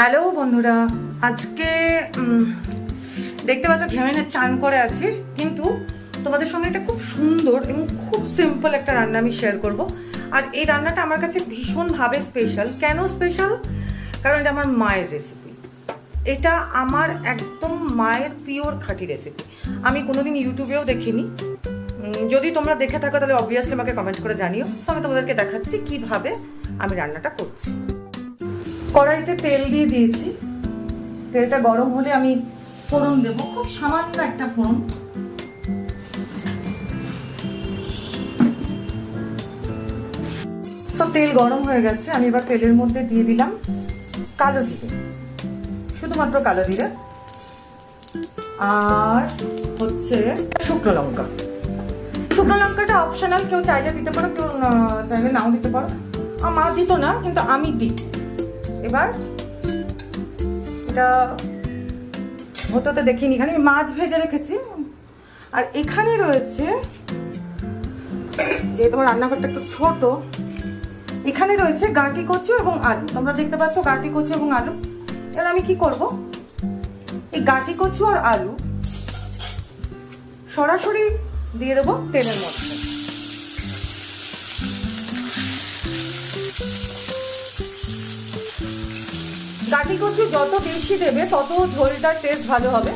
Hello বন্ধুরা, আজকে দেখতে পাচ্ছ ঘেমেনে চান করে আছি, কিন্তু তোমাদের সঙ্গে একটা খুব সুন্দর এবং খুব সিম্পল একটা রান্না আমি শেয়ার করব। আর এই রান্নাটা আমার কাছে ভীষণভাবে স্পেশাল কেন স্পেশাল কারণ এটা আমার মায়ের রেসিপি এটা আমার একদম মায়ের পিওর খাঁটি রেসিপি আমি কোনোদিন ইউটিউবেও দেখিনি। যদি তোমরা দেখে থাকো, তাহলে অবভিয়াসলি আমাকে কমেন্ট করে জানিও। তো আমি তোমাদেরকে দেখাচ্ছি কীভাবে আমি রান্নাটা করছি। কড়াইতে তেল দিয়ে দিয়েছি। তেলটা গরম হলে আমি ফোড়ন দেবো। খুব সামান্য একটা ফোড়ন। সব তেল গরম হয়ে গেছে। আমি এবার তেলের মধ্যে দিয়ে দিলাম কালো জিরে। শুধুমাত্র কালো জিরে। আর হচ্ছে শুকনো লঙ্কা। শুকনো লঙ্কাটা অপশনাল কেউ চাইলে দিতে পারো, কেউ চাইলে নাও দিতে পারো। মা দিত না, কিন্তু আমি দিই। এটা হতে হতে দেখিনি, এখানে আমি মাছ ভেজে রেখেছি। আর এখানে রয়েছে, যেহেতু আমার রান্নাঘরটা একটু ছোট, এখানে রয়েছে গাঁটি কচু এবং আলু। তোমরা দেখতে পাচ্ছ গাঁটি কচু এবং আলু। এবার আমি কি করব? এই গাঁটি কচু আর আলু সরাসরি দিয়ে দেবো তেলের মধ্যে। গাটি কচু যত বেশি দেবে, তত ঝোলটার টেস্ট ভালো হবে।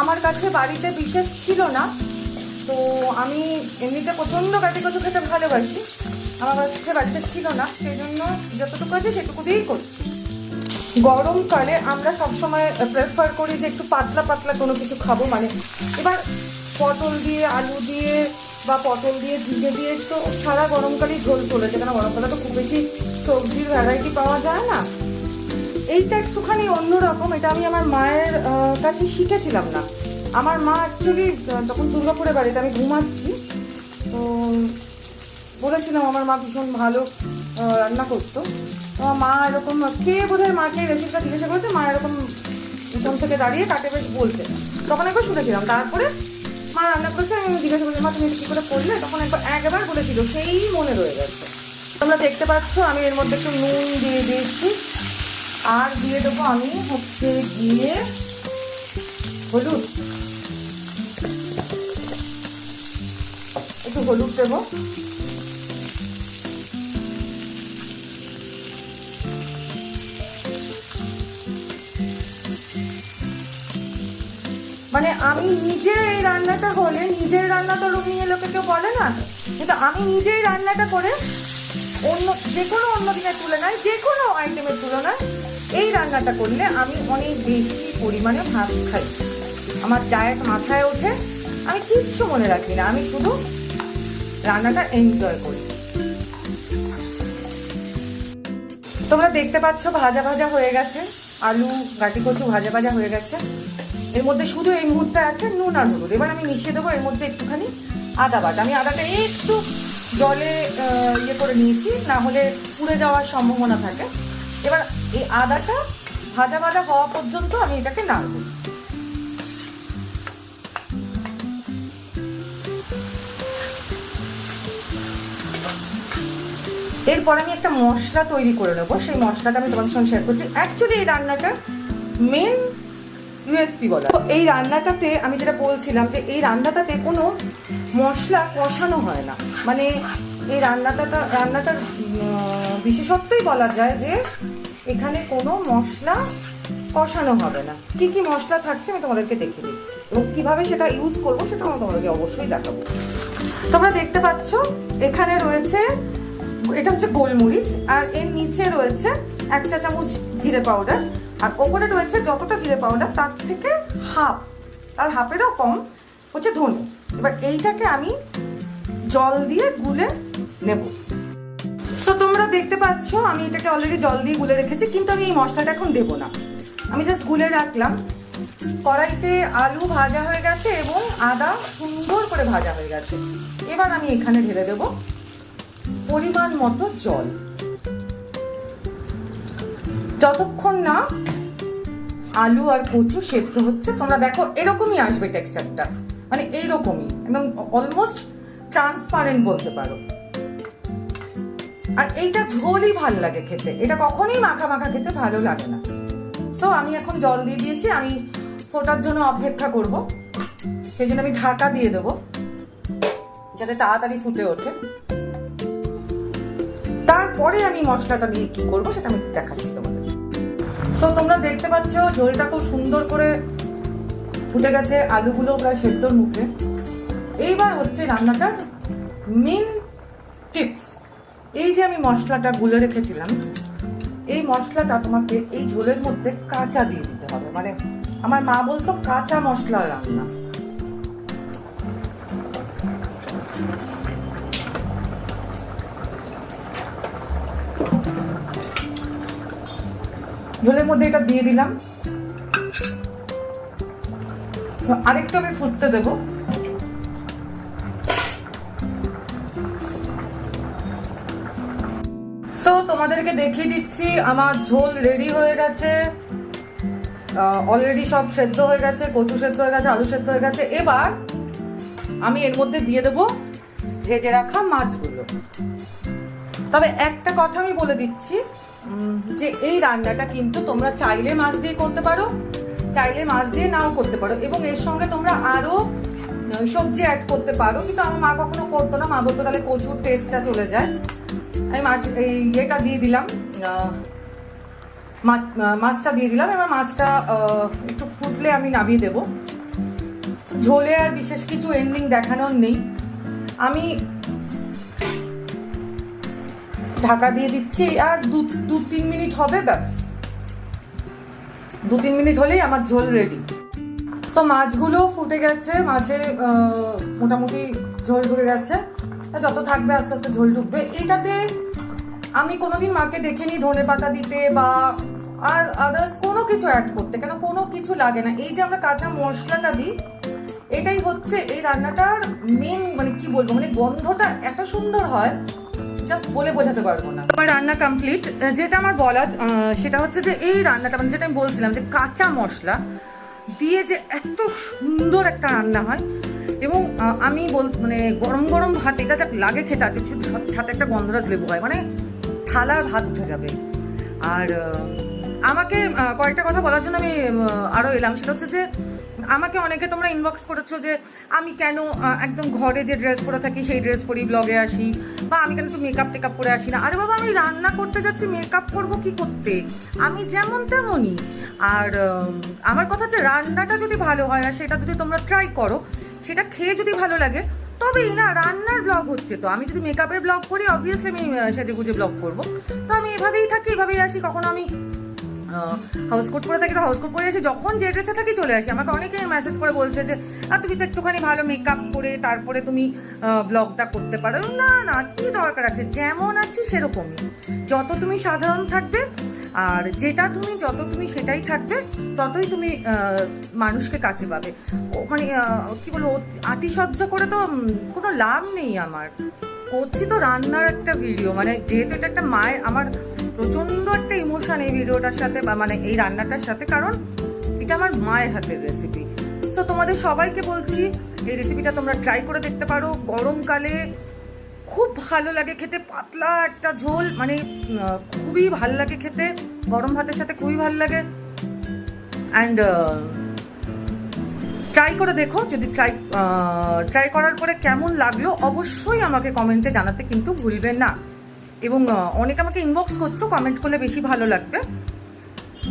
আমার কাছে বাড়িতে বিশেষ ছিল না। তো আমি এমনিতে প্রচণ্ড গাটি কচু খেতে ভালোবাসি। আমার কাছে বাড়িতে ছিল না। সেই জন্য যতটুকু আছে সেটুকু দিয়েই করছি গরমকালে আমরা সবসময় প্রেফার করি যে একটু পাতলা পাতলা কোনো কিছু খাব। মানে এবার পটল দিয়ে, আলু দিয়ে বা পটল দিয়ে ঝিঙে দিয়ে তো সারা গরমকালেই ঝোল চলেছে। কেন? গরমকালে তো খুব বেশি সবজির ভ্যারাইটি পাওয়া যায় না। এইটা একটুখানি অন্যরকম এটা আমি আমার মায়ের কাছে শিখেছিলাম না। আমার মা অ্যাকচুয়ালি তখন দুর্গাপুরে বাড়িতে আমি ঘুমাচ্ছি, তো বলেছিলাম আমার মা ভীষণ ভালো রান্না করতো। আমার মা এরকম, কে বোধহয় মাকে রেসিপিটা জিজ্ঞাসা করেছে মা এরকম উঠোন থেকে দাঁড়িয়ে কাটে বেশ বলছে। তখন একবার শুনেছিলাম, তারপরে মা রান্না করেছে, আমি জিজ্ঞাসা করছি মা, তুমি কী করে করলে? তখন একবার একবার বলেছিল, সেই মনে রয়ে গেছে। তোমরা দেখতে পাচ্ছ, আমি এর মধ্যে একটু নুন দিয়ে দিয়েছি। আর দিয়ে দেবো আমি হচ্ছে গিয়ে হলুদ। একটু হলুদ দেবো। মানে আমি নিজে এই রান্নাটা হলে, নিজের রান্না তো রুমিয়ে লোকে কেউ বলে না, কিন্তু আমি নিজেই রান্নাটা করে অন্য, যে কোনো অন্য দিনের তুলনায়, যে কোনো আইটেমের তুলনায় এই রান্নাটা করলে আমি অনেক বেশি পরিমাণে ভাত খাই। আমার ডায়েট মাথায় ওঠে, আমি কিচ্ছু মনে রাখি না, আমি শুধু রান্নাটা এনজয় করি। তোমরা দেখতে পাচ্ছ ভাজা ভাজা হয়ে গেছে, আলু, গাটি কচু ভাজা ভাজা হয়ে গেছে। এর মধ্যে শুধু এই মুহূর্তে আছে নুন আর হলুদ। এবার আমি মিশিয়ে দেবো এর মধ্যে একটুখানি আদা বাটা। আমি আদাটা একটু জলে ইয়ে করে নিয়েছি, না হলে পুড়ে যাওয়ার সম্ভাবনা থাকে। এবার এই আদাটা ভাজা ভাজা হওয়া পর্যন্ত আমি এটাকে নাড়ব। এরপর আমি একটা মশলা তৈরি করে নেব। সেই মশলাটা আমি তোমাদের সঙ্গে শেয়ার করছি। অ্যাকচুয়ালি এই রান্নাটা মেন ইউএসপি বলা। তো এই রান্নাটাতে আমি যেটা বলছিলাম যে এই রান্নাটাতে কোনো মশলা কষানো হয় না। মানে এই রান্নাটা রান্নাটার বিশেষত্বই বলা যায় যে এখানে কোনো মশলা কষানো হবে না। কি কি মশলা থাকছে আমি তোমাদেরকে দেখে দিচ্ছি এবং কীভাবে সেটা ইউজ করব সেটা আমি তোমাদেরকে অবশ্যই দেখাবো। তোমরা দেখতে পাচ্ছ, এখানে রয়েছে, এটা হচ্ছে গোলমরিচ আর এর নিচে রয়েছে এক চা চামচ জিরে পাউডার। আর ওপরে রয়েছে যতটা জিরে পাউডার, তার থেকে হাফ। তার হাফেরও কম হচ্ছে ধনে। এবার এইটাকে আমি জল দিয়ে গুলে নেব। সো তোমরা দেখতে পাচ্ছ, আমি এটাকে অলরেডি জল দিয়ে গুলে রেখেছি, কিন্তু আমি এই মশলাটা এখন দেবো না। আমি জাস্ট গুলে রাখলাম। কড়াইতে আলু ভাজা হয়ে গেছে এবং আদা সুন্দর করে ভাজা হয়ে গেছে। এবার আমি এখানে ঢেলে দেব পরিমাণ মতো জল। যতক্ষণ না আলু আর কচু সেদ্ধ হচ্ছে, তোমরা দেখো এরকমই আসবে টেক্সচারটা মানে এইরকমই, একদম অলমোস্ট ট্রান্সপারেন্ট বলতে পারো। আর এইটা ঝোলই ভালো লাগে খেতে। এটা কখনোই মাখা মাখা খেতে ভালো লাগে না। সো আমি এখন জল দিয়ে দিয়েছি, আমি ফোটার জন্য অপেক্ষা করব। সেই জন্য আমি ঢাকা দিয়ে দেবো, যাতে তাড়াতাড়ি ফুটে ওঠে। তারপরে আমি মশলাটা দিয়ে কি করব সেটা আমি দেখাচ্ছি তোমাদের। সো তোমরা দেখতে পাচ্ছ, ঝোলটা খুব সুন্দর করে ফুটে গেছে, আলুগুলো প্রায় সেদ্ধর মুখে। এইবার হচ্ছে রান্নাটার মেন টিপস এই যে আমি মশলাটা গুলে রেখেছিলাম, এই মশলাটা তোমাকে এই ঝোলের মধ্যে কাঁচা দিয়ে দিতে হবে। মানে আমার মা বলতো, কাঁচা মশলা রান্না। ঝোলের মধ্যে এটা দিয়ে দিলাম। আরেকটু আমি ফুটতে দেবো। সো তোমাদেরকে দেখিয়ে দিচ্ছি আমার ঝোল রেডি হয়ে গেছে। অলরেডি সব সেদ্ধ হয়ে গেছে কচু সেদ্ধ হয়ে গেছে আলু সেদ্ধ হয়ে গেছে। এবার আমি এর মধ্যে দিয়ে দেবো ভেজে রাখা মাছগুলো। তবে একটা কথা আমি বলে দিচ্ছি যে এই রান্নাটা কিন্তু তোমরা চাইলে মাছ দিয়ে করতে পারো চাইলে মাছ দিয়ে নাও করতে পারো। এবং এর সঙ্গে তোমরা আরও আহ, সবজি অ্যাড করতে পারো, কিন্তু আমার মা কখনো করতো না। মা বলতো, তাহলে কচুর টেস্টটা চলে যায়। আমি মাছ, এই ইয়েটা দিয়ে দিলাম মাছ মাছটা দিয়ে দিলাম। এবার মাছটা একটু ফুটলে আমি নামিয়ে দেবো। ঝোলে আর বিশেষ কিছু এন্ডিং দেখানোর নেই। আমি ঢাকা দিয়ে দিচ্ছি, আর দু দু তিন মিনিট হবে, ব্যাস। দু তিন মিনিট হলেই আমার ঝোল রেডি সো মাছগুলো ফুটে গেছে আহ, মোটামুটি ঝোল ঢুকে গেছে। যত থাকবে আস্তে আস্তে ঝোল ঢুকবে। এটাতে আমি কোনোদিন মাকে দেখিনি ধনে পাতা দিতে বা আর আদার্স কোনো কিছু অ্যাড করতে কেন কোনো কিছু লাগে না। এই যে আমরা কাঁচা মশলাটা দিই এটাই হচ্ছে এই রান্নাটার মেন মানে কি বলব মানে গন্ধটা এত সুন্দর হয় জাস্ট বলে বোঝাতে পারব না। আমার রান্না কমপ্লিট যেটা আমার বলার সেটা হচ্ছে যে এই রান্নাটা মানে যেটা আমি বলছিলাম যে কাঁচা মশলা দিয়ে যে এত সুন্দর একটা রান্না হয় এবং আমি বল মানে গরম গরম ভাত, এটা যা লাগে খেতে আছে সাথে একটা গন্ধরাজ লেবু হয় মানে থালার ভাত উঠে যাবে। আর আমাকে কয়েকটা কথা বলার জন্য আমি আরও এলাম, সেটা হচ্ছে যে আমাকে অনেকে তোমরা ইনবক্স করেছ যে আমি কেন একদম ঘরে যে ড্রেস পরে থাকি সেই ড্রেস পরেই ব্লগে আসি, বা আমি কেন তো মেকআপ টেকআপ করে আসি না। আরে বাবা, আমি রান্না করতে যাচ্ছি মেকআপ করব কি করতে? আমি যেমন তেমনই। আর আমার কথা হচ্ছে রান্নাটা যদি ভালো হয় আর সেটা যদি তোমরা ট্রাই করো, সেটা খেয়ে যদি ভালো লাগে, তবেই না রান্নার ব্লগ হচ্ছে তো। আমি যদি মেকআপের ব্লগ করি অবভিয়াসলি আমি সেজে গুজে ব্লগ করব। তো আমি এভাবেই থাকি, এভাবেই আসি। কখনো আমি হাউস কোট পরে থাকি তো হাউস কোট পরে আসি যখন যে ড্রেসে থাকি চলে আসি। আমাকে অনেকে মেসেজ করে বলছে যে আর তুমি তো একটুখানি ভালো মেকআপ করে তারপরে তুমি ব্লগটা করতে পারো। না না, কি দরকার আছে? যেমন আছি সেরকমই। যত তুমি সাধারণ থাকবে, আর যেটা তুমি, যত তুমি সেটাই থাকবে, ততই তুমি মানুষকে কাছে পাবে। মানে কি বলব, আতিশয্য করে তো কোনো লাভ নেই আমার। করছি তো রান্নার একটা ভিডিও মানে যেহেতু এটা একটা মায়ের, আমার প্রচণ্ড একটা ইমোশন এই ভিডিওটার সাথে বা মানে এই রান্নাটার সাথে, কারণ এটা আমার মায়ের হাতের রেসিপি সো তোমাদের সবাইকে বলছি, এই রেসিপিটা তোমরা ট্রাই করে দেখতে পারো। গরমকালে খুব ভালো লাগে খেতে, পাতলা একটা ঝোল মানে খুবই ভালো লাগে খেতে, গরম ভাতের সাথে খুবই ভালো লাগে। অ্যান্ড ট্রাই করে দেখো, যদি ট্রাই ট্রাই করার পরে কেমন লাগল, অবশ্যই আমাকে কমেন্টে জানাতে কিন্তু ভুলবেন না। এবং অনেকে আমাকে ইনবক্স করছ কমেন্ট করলে বেশি ভালো লাগবে।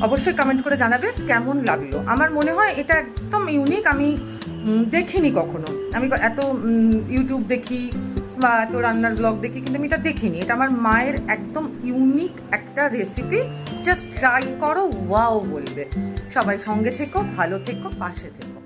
অবশ্যই কমেন্ট করে জানাবে কেমন লাগল। আমার মনে হয় এটা একদম ইউনিক আমি দেখিনি কখনো। আমি এত ইউটিউব দেখি বা এত রান্নার ব্লগ দেখি, কিন্তু আমি এটা দেখিনি। এটা আমার মায়ের একদম ইউনিক একটা রেসিপি জাস্ট ট্রাই করো ওয়াও বলবে। সবাই সঙ্গে থেকো, ভালো থেকো, পাশে থেকো।